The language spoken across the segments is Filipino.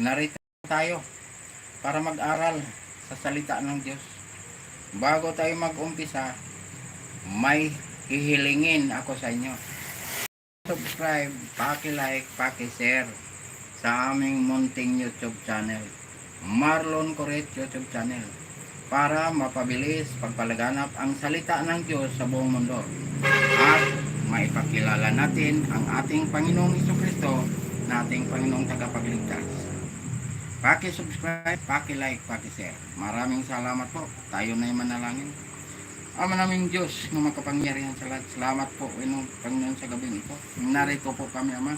narito tayo para mag-aral sa salita ng Diyos. Bago tayo mag-umpisa, may hihilingin ako sa inyo. Subscribe, paki-like, paki-share sa aming munting YouTube channel. Marlon Coret YouTube channel para mapabilis pagpalaganap ang salita ng Diyos sa buong mundo at maipakilala natin ang ating Panginoong Kristo na ating Panginoong tagapagligtas. Paki-subscribe, paki-like, paki-share. Maraming salamat po. Tayo na yung manalangin. Ama naming Diyos na makapangyarihan sa lahat. Salamat po, Panginoon, Panginoon sa gabing ito. Narito po kami, Ama,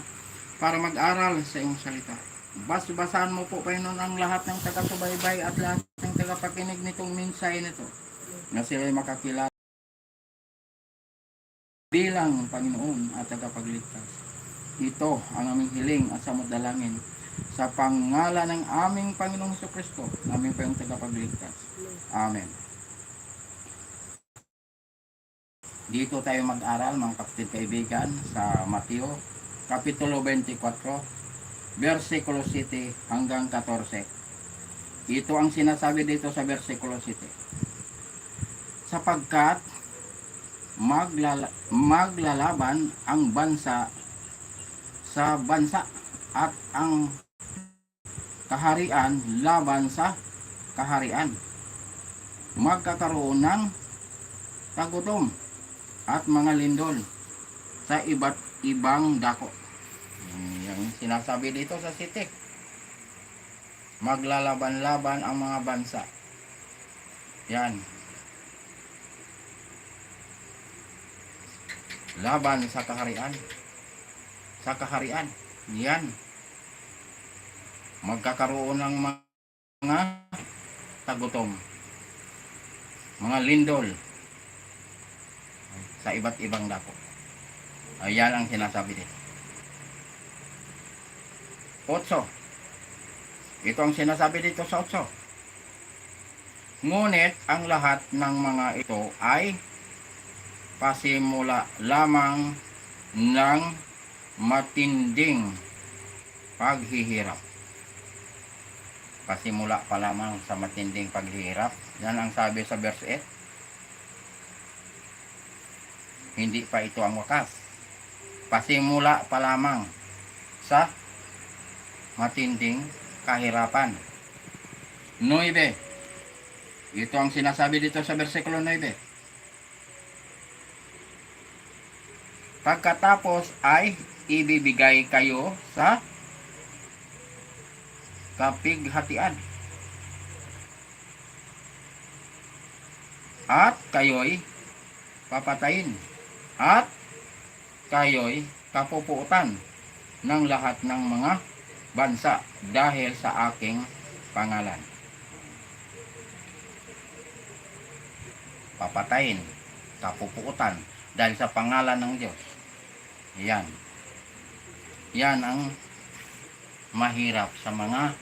para mag-aral sa iyong salita. Bas-basahan mo po, Panginoon, ang lahat ng taga-subaybay at lahat ng tagapakinig nitong mensahe nito na sila'y makakilala bilang Panginoon at tagapagligtas. Ito ang aming hiling at samudalangin sa pangalan ng aming Panginoong Hesus Kristo, aming pa yung tagapagligtas. Amen. Dito tayo mag-aral mga kapatid kaibigan sa Mateo Kapitulo 24 versikulo 7 hanggang 14. Ito ang sinasabi dito sa versikulo 7. Sapagkat maglala, maglalaban ang bansa sa bansa at ang kaharian laban sa kaharian. Magkakaroon ng tagutom at mga lindol sa iba't ibang dako. Yung sinasabi dito sa city. Maglalaban-laban ang mga bansa. Yan. Laban sa kaharian. Sa kaharian. Yan. Magkakaroon ng mga tagutom. Mga lindol sa iba't ibang dako. Ayan ang sinasabi dito. 8. Ito ang sinasabi dito sa 8. Ngunit ang lahat ng mga ito ay pasimula lamang ng matinding paghihirap. Pasimula pa lamang sa matinding paghihirap. Yan ang sabi sa verse 8 hindi pa ito ang wakas. Pasimula pa lamang sa matinding kahirapan. 9. Ito ang sinasabi dito sa versikulo 9. Pagkatapos ay ibibigay kayo sa kapighatian. At kayo'y papatayin at kayo'y kapupuutan ng lahat ng mga bansa dahil sa aking pangalan. Papatayin, kapupuutan dahil sa pangalan ng Diyos. Yan. Yan ang mahirap sa mga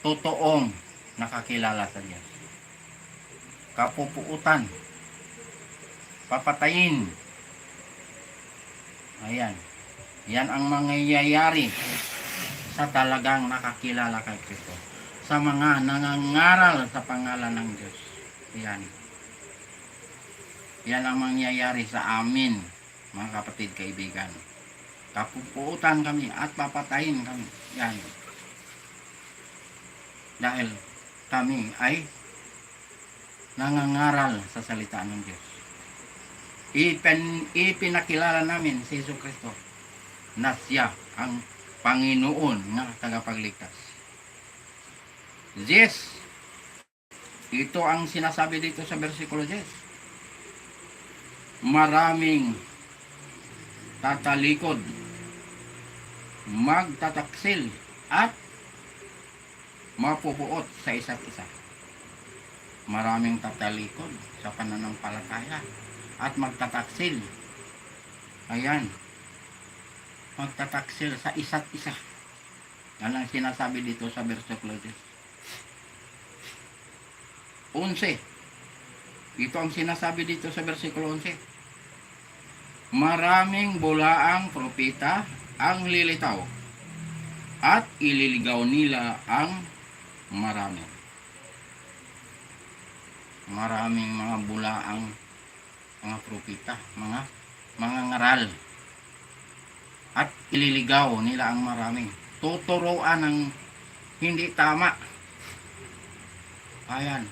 totoong nakakilala sa Diyos. Kapupuutan papatayin. Ayan. Yan ang mangyayari sa talagang nakakilala kay Kristo. Sa mga nangangaral sa pangalan ng Diyos. Yan. Yan ang mangyayari sa amin, mga kapatid kaibigan. Kapupuutan kami at papatayin kami. Yan. Dahil kami ay nangangaral sa salita ng Diyos ipin, ipinakilala namin si Yesu Kristo na siya ang Panginoon na tagapagligtas. Yes, ito ang sinasabi dito sa versikulo 10. Maraming tatalikod, magtataksil, at mapupuot sa isa't isa. Maraming tatalikod sa pananampalataya at magtataksil. Ayan. Magtataksil sa isa't isa. Yan ang sinasabi dito sa versikulo 10. 11. Ito ang sinasabi dito sa versikulo 11. Maraming bulaang propeta ang lilitaw at ililigaw nila ang marami. Maraming mga bulaang mga propita, mga mga ngaral. At ililigaw nila ang marami. Tuturuan ng hindi tama. Ayan.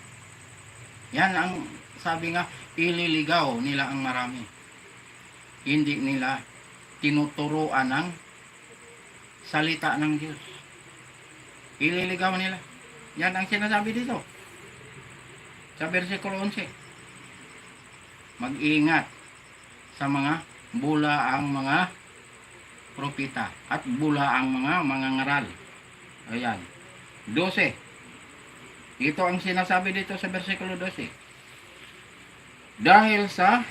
Yan ang sabi nga, ililigaw nila ang marami. Hindi nila tinuturuan ng salita ng Diyos. Ililigaw nila. Yan ang sinasabi dito. Sa versikulo 11. Mag-ingat sa mga bula ang mga propita at bula ang mga mangangaral. Ayan. 12. Ito ang sinasabi dito sa versikulo 12. Dahil sa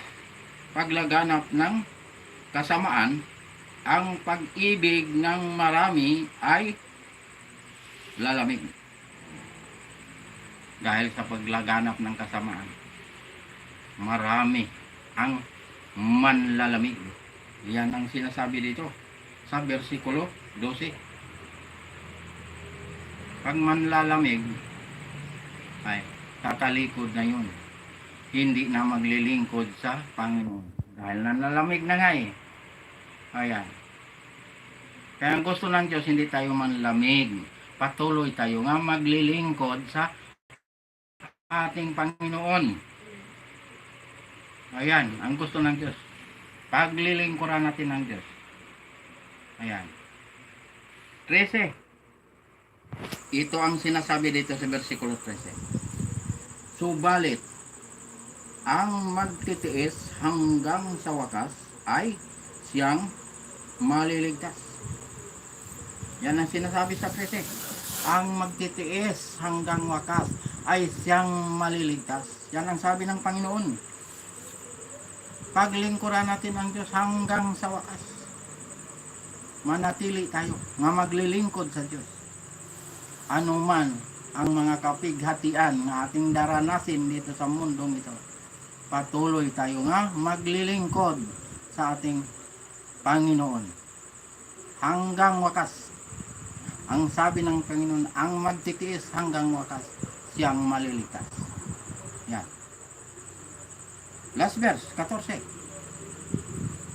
paglaganap ng kasamaan, ang pag-ibig ng marami ay lalamig. Dahil sa paglaganap ng kasamaan, marami ang manlalamig. Yan ang sinasabi dito sa versikulo 12. Pag manlalamig, ay tatalikod na yun. Hindi na maglilingkod sa Panginoon. Dahil nanalamig na nga eh. Ayan. Kaya ang gusto ng Diyos, hindi tayo manlamig. Patuloy tayo nga maglilingkod sa ating Panginoon. Ayan, ang gusto ng Diyos. Paglilingkuran natin ng Diyos. Ayan. 13. Ito ang sinasabi dito sa versikulo 13. Subalit, ang magtitiis hanggang sa wakas ay siyang maliligtas. Yan ang sinasabi sa 13. Ang magtitiis hanggang wakas ay siyang maliligtas. Yan ang sabi ng Panginoon. Paglingkuran natin ang Diyos hanggang sa wakas. Manatili tayo nga maglilingkod sa Diyos. Ano man ang mga kapighatian na ating daranasin dito sa mundong ito. Patuloy tayo nga maglilingkod sa ating Panginoon. Hanggang wakas. Ang sabi ng Panginoon, ang magtitiis hanggang wakas, siyang maliligtas. Yan. Last verse, 14.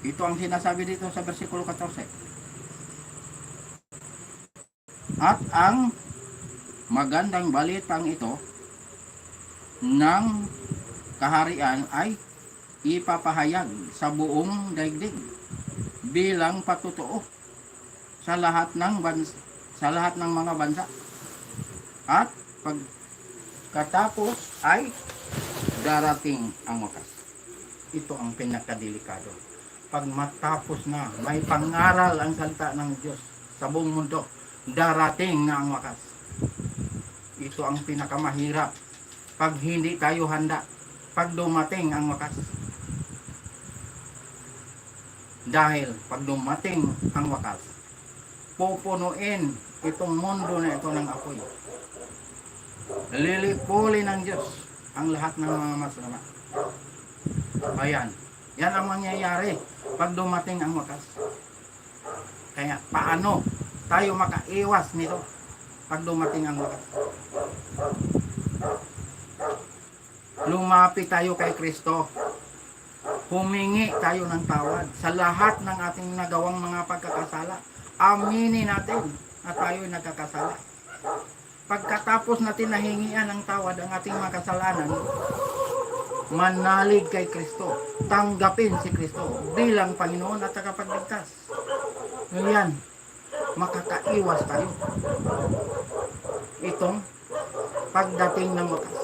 Ito ang sinasabi dito sa versikulo 14. At ang magandang balitang ito ng kaharian ay ipapahayag sa buong daigdig bilang patutuo sa lahat ng bansa, sa lahat ng mga bansa. At pagkatapos ay darating ang wakas. Ito ang pinakadelikado. Pag matapos na, may pangaral ang salita ng Diyos sa buong mundo, darating na ang wakas. Ito ang pinakamahirap. Pag hindi tayo handa, pag dumating ang wakas. Dahil pag dumating ang wakas, pupunuin itong mundo na ito ng apoy. Lilipulin ng Diyos ang lahat ng mga masama. Ayan. Yan ang mangyayari pag dumating ang wakas. Kaya paano tayo makaiwas nito pag dumating ang wakas? Lumapit tayo kay Kristo. Humingi tayo ng tawad sa lahat ng ating nagawang mga pagkakasala. Aminin natin na tayo'y nagkakasala. Pagkatapos natin nahingian ng tawad ang ating mga kasalanan, manalig kay Kristo. Tanggapin si Kristo bilang Panginoon at tagapagligtas. Ngayon, makakaiwas tayo. Itong pagdating ng wakas.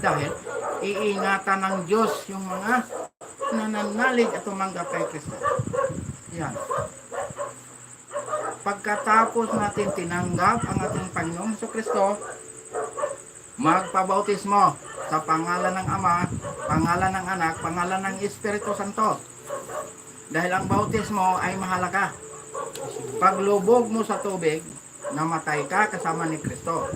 Dahil iingatan ng Diyos yung mga nananalig at tumanggap kay Kristo. Yan. Pagkatapos natin tinanggap ang ating Panginoong sa Kristo, magpabautismo sa pangalan ng Ama, pangalan ng Anak, pangalan ng Espiritu Santo. Dahil ang bautismo ay mahalaga. Paglubog mo sa tubig, namatay ka kasama ni Kristo.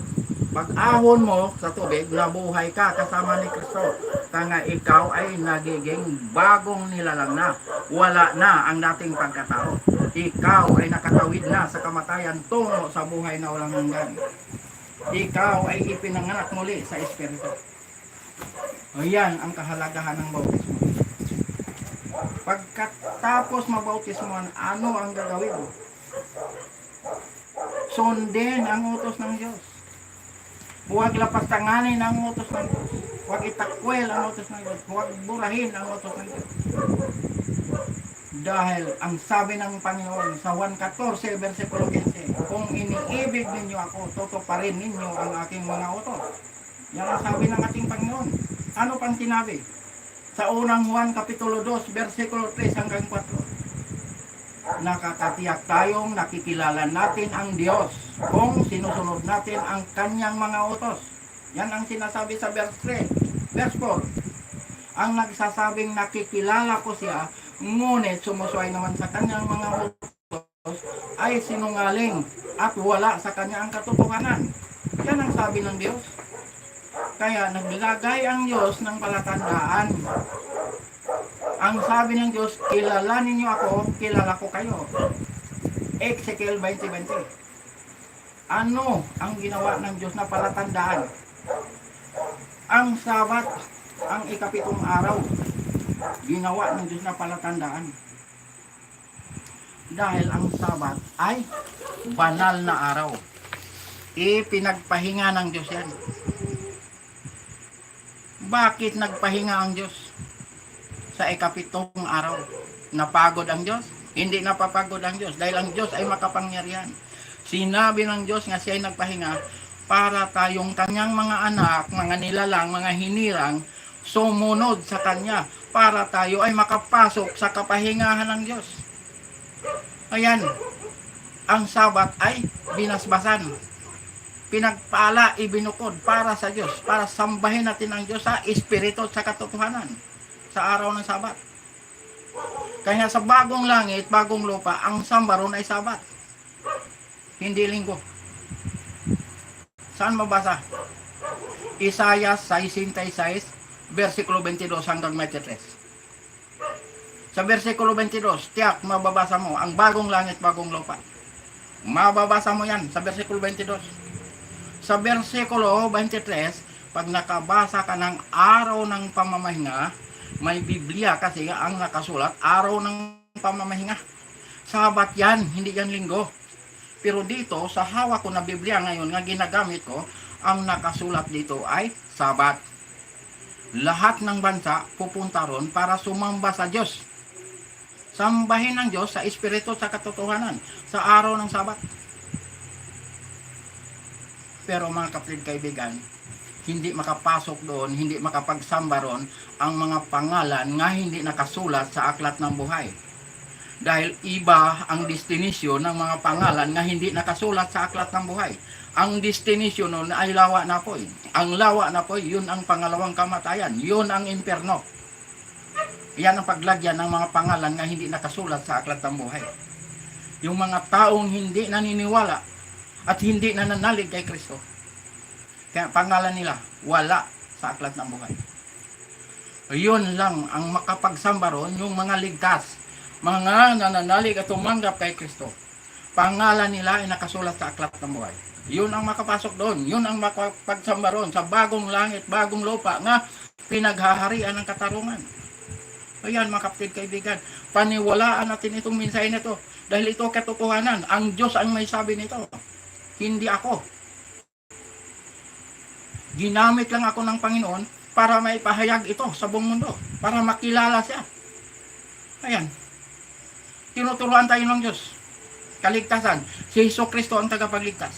Pag ahon mo sa tubig, nabuhay ka kasama ni Kristo. Kaya ikaw ay nagiging bagong nilalang na. Wala na ang dating pagkatao. Ikaw ay nakatawid na sa kamatayan tungo sa buhay na walang hanggan. Ikaw ay ipinanganak muli sa Espiritu. O yan ang kahalagahan ng bautismo. Pagkatapos mabautismoan, ano ang gagawin mo? Sundin ang utos ng Diyos. Huwag lapastanganin ang utos ng Diyos. Huwag itakwel ang utos ng Diyos. Huwag burahin ang utos ng Diyos. Dahil ang sabi ng Panginoon sa 1.14 versikulo 15, kung iniibig ninyo ako, tutuparin ninyo ang aking mga utos. Yan ang sabi ng ating Panginoon. Ano pang sinabi? Sa unang Juan Kapitulo 2, versikulo 3 hanggang 4 nakakatiyak tayong nakikilala natin ang Diyos kung sinusunod natin ang kanyang mga utos. Yan ang sinasabi sa verse 3. Verse 4. Ang nagsasabing nakikilala ko siya, ngunit sumusuway naman sa kanyang mga utos, ay sinungaling at wala sa kanya ang katotohanan. Yan ang sabi ng Diyos. Kaya naglagay ang Diyos ng palatandaan ang sabi ng Diyos, kilalanin niyo ako, kilala ko kayo. Ezekiel 20:20. Ano ang ginawa ng Diyos na palatandaan? Ang sabat, ang ikapitong araw, ginawa ng Diyos na palatandaan. Dahil ang sabat ay banal na araw. Ipinagpahinga ng Diyos yan. Bakit nagpahinga ang Diyos? sa ikapitong araw. Napagod ang Diyos? Hindi napapagod ang Diyos dahil ang Diyos ay makapangyarihan. Sinabi ng Diyos nga siya ay nagpahinga para tayong kanyang mga anak, mga nilalang, mga hinirang, sumunod sa Kanya para tayo ay makapasok sa kapahingahan ng Diyos. Ayan, ang sabat ay binasbasan. Pinagpala, ibinukod para sa Diyos, para sambahin natin ang Diyos sa Espiritu at sa katotohanan sa araw ng Sabat. Kaya sa bagong langit, bagong lupa, ang sambaron ay Sabat. Hindi linggo. Saan mabasa? Isaiah 66, versikulo 22 hanggang 23. Sa versikulo 22, tiyak mababasa mo ang bagong langit, bagong lupa. Mababasa mo yan sa versikulo 22. Sa versikulo 23, pag nakabasa ka ng araw ng pamamahinga, may Biblia kasi ang nakasulat araw ng pamamahinga. Sabat yan, hindi yan linggo. Pero dito, sa hawak ko na Biblia ngayon nga ginagamit ko, ang nakasulat dito ay Sabat. Lahat ng bansa pupunta ron para sumamba sa Diyos. Sambahin ng Diyos sa Espiritu sa katotohanan sa araw ng Sabat. Pero mga kapatid kaibigan, hindi makapasok doon, hindi makapagsamba ron ang mga pangalan nga hindi nakasulat sa aklat ng buhay. Dahil iba ang destinasyon ng mga pangalan nga hindi nakasulat sa aklat ng buhay. Ang destinasyon nun ay lawa na po. Ang lawa na po, yun ang pangalawang kamatayan. Yun ang imperno. Yan ang paglagyan ng mga pangalan nga hindi nakasulat sa aklat ng buhay. Yung mga taong hindi naniniwala at hindi nananalig kay Kristo kaya pangalan nila, wala sa aklat ng buhay. Yun lang ang makapagsamba ron, yung mga ligtas, mga nananalig at tumanggap kay Kristo. Pangalan nila ay nakasulat sa aklat ng buhay. Yun ang makapasok doon. Yun ang makapagsamba ron sa bagong langit, bagong lupa nga pinaghaharian ng katarungan. Ayan mga kapatid kaibigan, paniwalaan natin itong mensahe na ito. Dahil ito katotohanan, ang Diyos ang may sabi nito. Hindi ako. Ginamit lang ako ng Panginoon para may pahayag ito sa buong mundo. Para makilala siya. Ayan. Tinuturuan tayo ng Diyos. Kaligtasan. Si Heso Kristo ang tagapagligtas.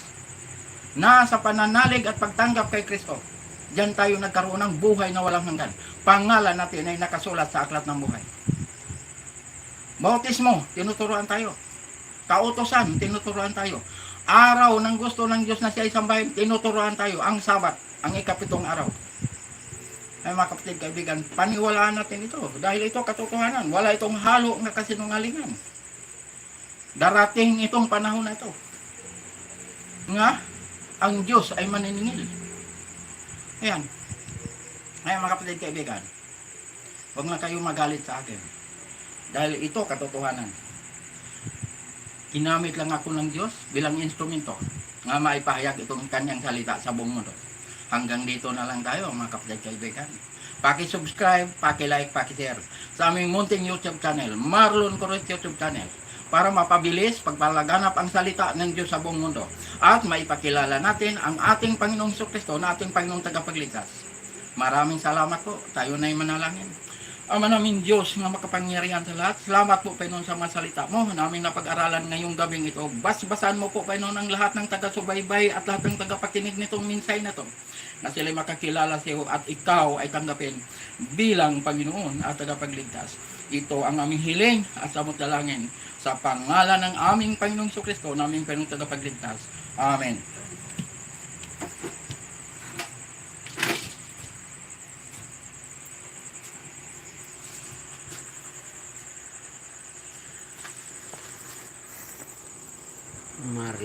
Na sa pananalig at pagtanggap kay Kristo, diyan tayo nagkaroon ng buhay na walang hanggan. Pangalan natin ay nakasulat sa aklat ng buhay. Bautismo, tinuturuan tayo. Kautosan, tinuturuan tayo. Araw ng gusto ng Diyos na siya isambahin, tinuturuan tayo. Ang sabat, ang ikapitong araw. Ay mga kapatid, kaibigan, paniwalaan natin ito. Dahil ito katotohanan. Wala itong halo na kasinungalingan. Darating itong panahon na ito. Nga, ang Diyos ay maniningil. Ayan. Ngayon mga kapatid kaibigan, huwag na kayo magalit sa akin. Dahil ito katotohanan. Ginamit lang ako ng Diyos bilang instrumento nga maipahayag itong kanyang salita sa buong mundo. Hanggang dito na lang tayo mga kapatid kaibigan. Paki-subscribe, paki-like, paki-share sa aming munting YouTube channel, Marlon Corret YouTube channel para mapabilis pagpalaganap ang salita ng Diyos sa buong mundo at maipakilala natin ang ating Panginoong Kristo na ating Panginoong tagapagligtas. Maraming salamat po. Tayo na'y manalangin. Ama namin Diyos na makapangyarihan sa lahat. Salamat po, Panginoon, sa mga salita mo. Namin napag-aralan ngayong gabing ito. Basbasan mo po, Panginoon, ang lahat ng taga-subaybay at lahat ng tagapakinig nitong minsay na to. Na sila'y makakilala sa iyo at ikaw ay tanggapin bilang Panginoon at tagapagligtas. Ito ang aming hiling at samot dalangin sa pangalan ng aming Panginoong Kristo, naming Panginoong tagapagligtas. Amen. Mari